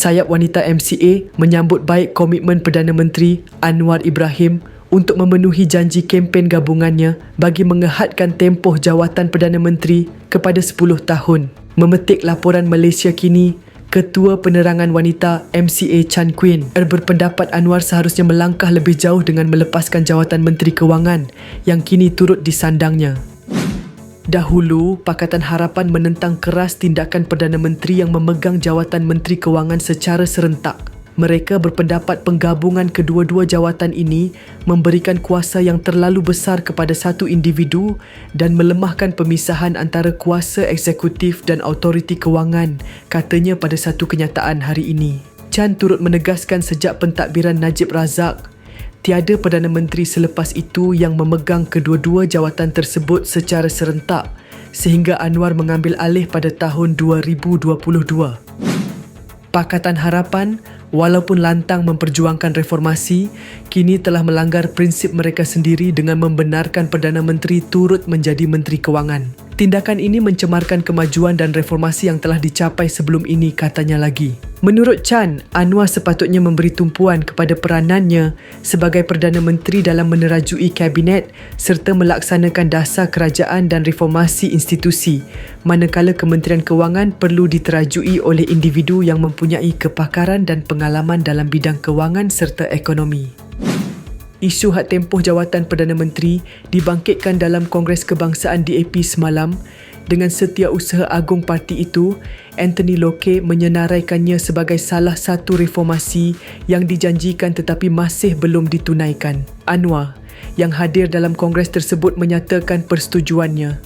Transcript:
Sayap Wanita MCA menyambut baik komitmen Perdana Menteri Anwar Ibrahim untuk memenuhi janji kempen gabungannya bagi mengehadkan tempoh jawatan Perdana Menteri kepada 10 tahun. Memetik laporan Malaysia kini, Ketua Penerangan Wanita MCA Chan Queen berpendapat Anwar seharusnya melangkah lebih jauh dengan melepaskan jawatan Menteri Kewangan yang kini turut disandangnya. Dahulu, Pakatan Harapan menentang keras tindakan Perdana Menteri yang memegang jawatan Menteri Kewangan secara serentak. Mereka berpendapat penggabungan kedua-dua jawatan ini memberikan kuasa yang terlalu besar kepada satu individu dan melemahkan pemisahan antara kuasa eksekutif dan autoriti kewangan, katanya pada satu kenyataan hari ini. Chan turut menegaskan sejak pentadbiran Najib Razak Tiada Perdana Menteri selepas itu yang memegang kedua-dua jawatan tersebut secara serentak sehingga Anwar mengambil alih pada tahun 2022. Pakatan Harapan, walaupun lantang memperjuangkan reformasi, kini telah melanggar prinsip mereka sendiri dengan membenarkan Perdana Menteri turut menjadi Menteri Kewangan. Tindakan ini mencemarkan kemajuan dan reformasi yang telah dicapai sebelum ini katanya lagi. Menurut Chan, Anwar sepatutnya memberi tumpuan kepada peranannya sebagai Perdana Menteri dalam menerajui kabinet serta melaksanakan dasar kerajaan dan reformasi institusi manakala Kementerian Kewangan perlu diterajui oleh individu yang mempunyai kepakaran dan pengalaman dalam bidang kewangan serta ekonomi. Isu hak tempoh jawatan Perdana Menteri dibangkitkan dalam Kongres Kebangsaan DAP semalam dengan setiausaha agung parti itu, Anthony Locke menyenaraikannya sebagai salah satu reformasi yang dijanjikan tetapi masih belum ditunaikan. Anwar, yang hadir dalam kongres tersebut menyatakan persetujuannya.